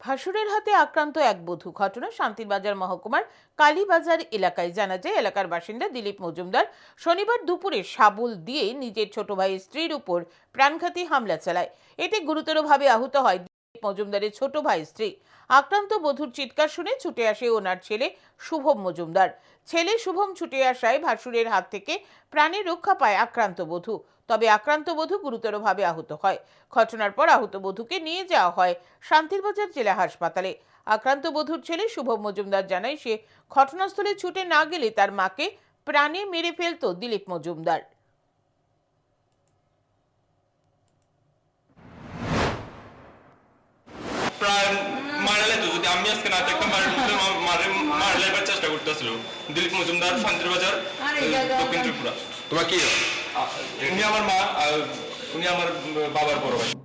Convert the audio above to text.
ভাসুরের হাতে আক্রান্ত এক বধূ ঘটনা শান্তিরবাজার মহকুমার কালীবাজার এলাকায় জানা যায়। এলাকার বাসিন্দা দিলীপ মজুমদার শনিবার দুপুরে সাবুল দিয়ে নিজের ছোট ভাইয়ের স্ত্রীর উপর প্রাণঘাতী হামলা চালায়। এতে গুরুতরভাবে আহত হয় মজুমদারের ছোট ভাই স্ত্রী। আক্রান্ত বধূর চিৎকার শুনে ছুটে আসে ওনার ছেলে শুভম মজুমদার। ছেলে শুভম ছুটে আসায় ভাসুরের হাত থেকে প্রাণে রক্ষা পায় আক্রান্ত বধূ। তবে আক্রান্ত বধূ গুরুতরভাবে আহত হয়। ঘটনার পর আহত বধূকে নিয়ে যাওয়া হয় শান্তিরবাজার জেলা হাসপাতালে। আক্রান্ত বধূর ছেলে শুভম মজুমদার জানায়, সে ঘটনাস্থলে ছুটে না গেলে তার মাকে প্রাণে মেরে ফেলতো দিলীপ মজুমদার। প্রায় মারালে তো যদি আমি আজকে না থাকতাম মারলে চেষ্টা করতেছিল দিলীপ মজুমদার শান্তিরবাজার দক্ষিণ ত্রিপুরা তোমার কি উনি আমার মা উনি আমার বাবার বড় ভাই